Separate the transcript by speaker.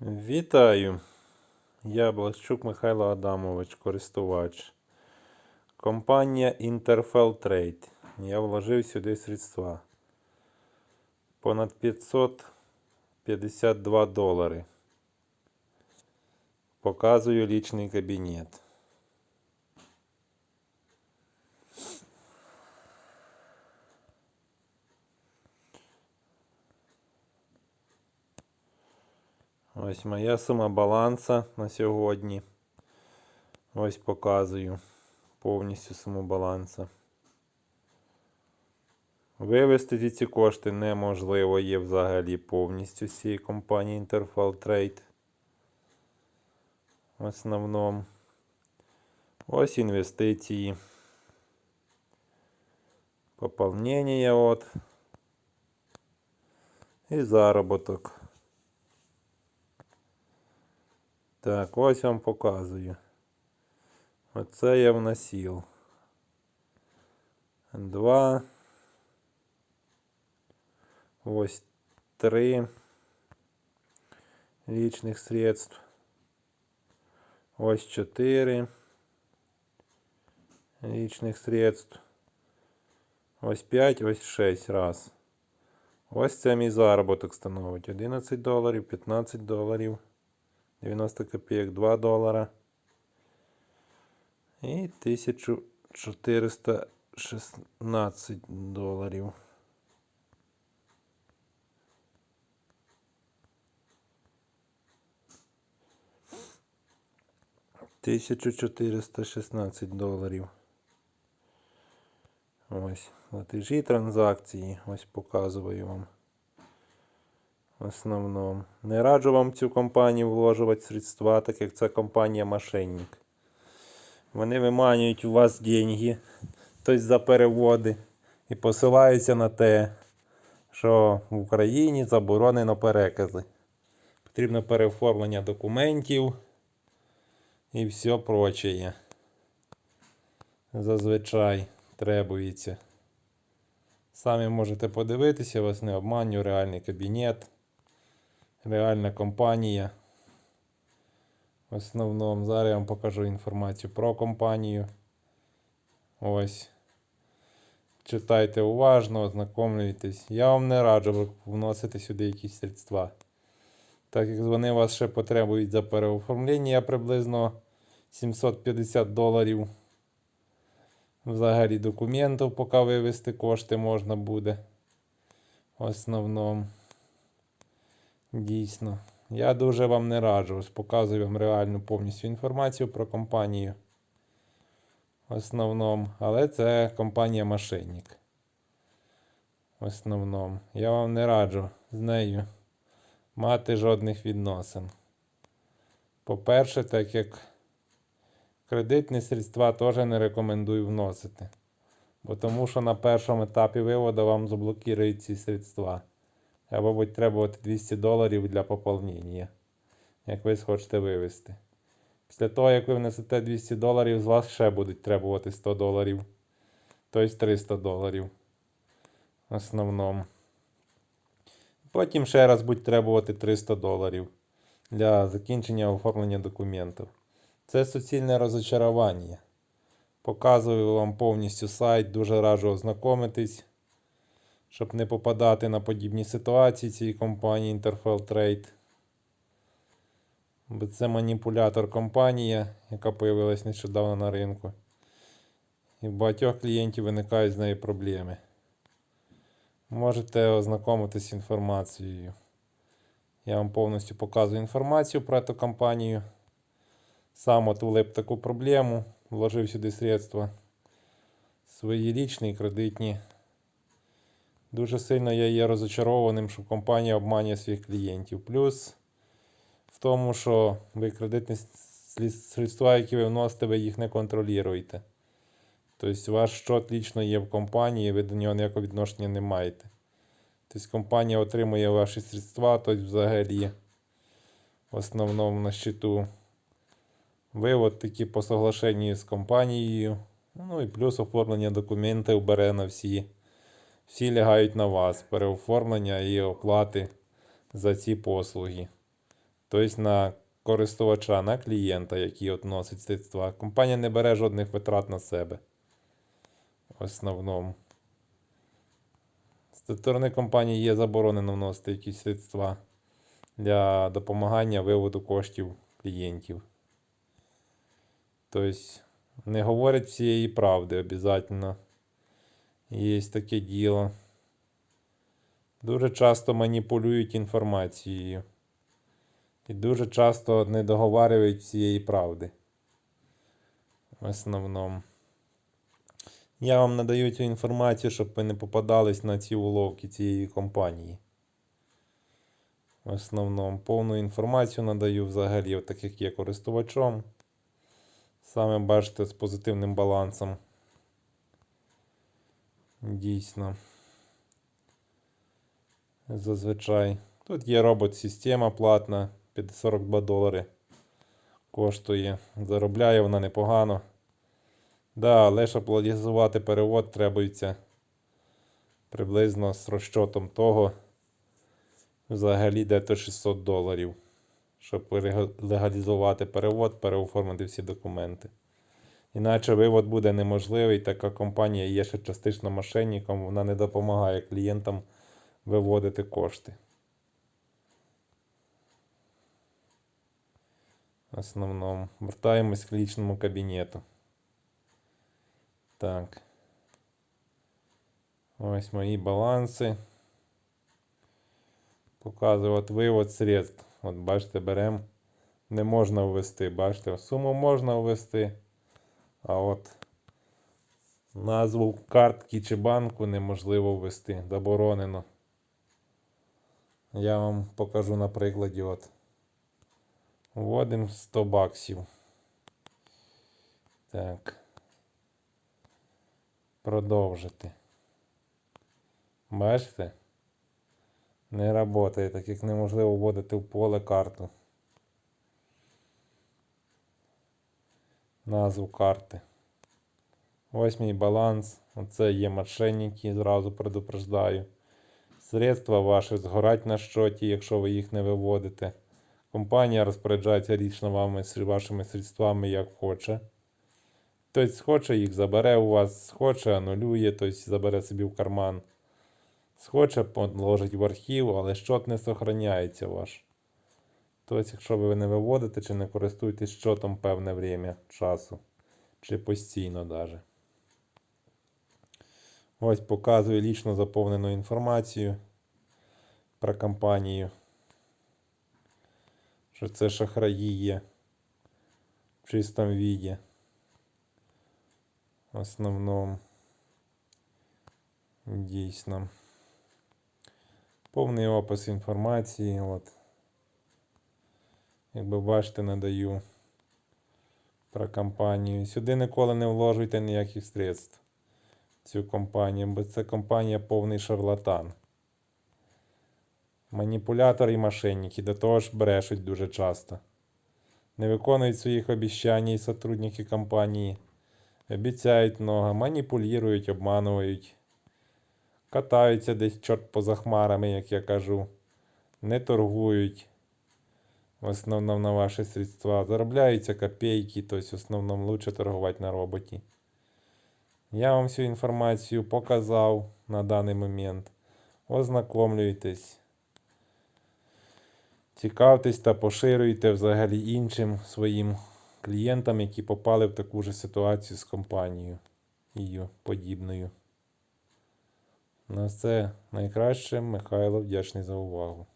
Speaker 1: Вітаю! Я Блащук Михайло Адамович, користувач. Компанія Interfell Trade. Я вложив сюди средства. Понад 552 долари. Показую лічний кабінет. Ось моя сума баланса на сьогодні. Ось показую повністю суму баланса. Вивести ці кошти неможливо є взагалі повністю з цієї компанії Interfall Trade. В основному. Ось інвестиції. Поповнення от. І заробіток. Так, ось вам показую. Оце я вносив. Два. Ось три личных средств. Ось чотири личных средств. Ось 5, ось 6 раз. Ось це мій заробіток становить. 11 доларів, 15 доларів. 90 копійок 2 долара. І 1416 доларів. Тисячу чотириста шістнадцять доларів. Ось платежі транзакції. Ось показую вам. В основному. Не раджу вам цю компанію вложувати средства, так як це компанія мошенник. Вони виманюють у вас деньги, тобто за переводи, і посилаються на те, що в Україні заборонено перекази. Потрібно переоформлення документів і все прочее. Зазвичай требується. Самі можете подивитися, вас не обманю, реальний кабінет реальна компанія. В основному зараз я вам покажу інформацію про компанію. Ось. Читайте уважно, ознакомлюйтесь. Я вам не раджу вносити сюди якісь средства. Так як вони вас ще потребують за переоформлення приблизно 750 доларів. Взагалі документів, поки вивести кошти можна буде. В основному. Дійсно. Я дуже вам не раджу. Показую вам реальну повністю інформацію про компанію. В основному. Але це компанія мошенник. В основному. Я вам не раджу з нею мати жодних відносин. По-перше, так як кредитні средства теж не рекомендую вносити. Бо тому що на першому етапі виводу вам заблокують ці средства. Або будь требувати 200 доларів для поповнення, як ви схочете вивести. Після того, як ви внесете 200 доларів, з вас ще будуть требувати 100 доларів. Тобто 300 доларів. В основному. Потім ще раз будуть требувати 300 доларів для закінчення оформлення документів. Це суцільне розочарування. Показую вам повністю сайт, дуже раджу ознакомитись щоб не попадати на подібні ситуації цієї компанії Interfell Trade. Бо це маніпулятор компанія, яка з'явилась нещодавно на ринку. І в багатьох клієнтів виникають з нею проблеми. Можете ознакомитись з інформацією. Я вам повністю показую інформацію про цю компанію. Сам отулив таку проблему, вложив сюди средства свої лічні і кредитні. Дуже сильно я є розочарованим, що компанія обманює своїх клієнтів. Плюс в тому, що ви кредитні средства, які ви вносите, ви їх не контролюєте. Тобто ваш щот лічно є в компанії, ви до нього ніякого відношення не маєте. Тобто компанія отримує ваші средства, тобто взагалі в основному на щиту. Вивод такі по соглашенню з компанією. Ну і плюс оформлення документів бере на всі всі лягають на вас переоформлення і оплати за ці послуги. тобто на користувача, на клієнта, який от средства. Компанія не бере жодних витрат на себе. В основному. З сторони компанії є заборонено вносити якісь средства для допомагання виводу коштів клієнтів. Тобто не говорять всієї правди обов'язково. Є таке діло. Дуже часто маніпулюють інформацією. І дуже часто не договарюють всієї правди. В основному. Я вам надаю цю інформацію, щоб ви не попадались на ці уловки цієї компанії. В основному повну інформацію надаю взагалі, так як є користувачом. Саме бачите з позитивним балансом. Дійсно. Зазвичай. Тут є робот-система платна, 42 долари коштує. Заробляє вона непогано. Да, але щоб легалізувати перевод, требується приблизно з розчотом того взагалі дето 600 доларів. Щоб легалізувати перевод, переоформити всі документи. Іначе вивод буде неможливий, така компанія є ще частично мошенником, вона не допомагає клієнтам виводити кошти. В основному. Вертаємось к лічному кабінету. Так. Ось мої баланси. Показую от вивод средств. От бачите, беремо. Не можна ввести. Бачите, суму можна ввести. А от назву картки чи банку неможливо ввести. Заборонено. Я вам покажу на прикладі. От. Вводимо 100 баксів. Так. Продовжити. Бачите? Не працює, так як неможливо вводити в поле карту. Назву карти. Ось мій баланс. Оце є мошенники, зразу предупреждаю. Средства ваші згорать на щоті, якщо ви їх не виводите. Компанія розпоряджається лічно вами, вашими средствами як хоче. Хтось хоче їх забере у вас, хоче анулює, тобто забере собі в карман. Схоче положить в архів, але щот не сохраняється ваш. Тобто, якщо ви не виводите чи не користуєтесь щотом певне время часу, чи постійно даже. Ось показую лічно заповнену інформацію про компанію. Що це шахраї є в чистому віді. В основному. Дійсно. Повний опис інформації. От. Як ви бачите, надаю про компанію. Сюди ніколи не вложуйте ніяких средств. Цю компанію, бо це компанія повний шарлатан. Маніпулятор і мошенники, до того ж брешуть дуже часто. Не виконують своїх обіцянь і сотрудники компанії. Обіцяють много, маніпулюють, обманують. Катаються десь чорт поза хмарами, як я кажу. Не торгують. В основному на ваші средства. Заробляються копейки, тобто в основному лучше торгувати на роботі. Я вам всю інформацію показав на даний момент. Ознакомлюйтесь. Цікавтесь та поширюйте взагалі іншим своїм клієнтам, які попали в таку ж ситуацію з компанією і подібною. На все найкраще. Михайло вдячний за увагу.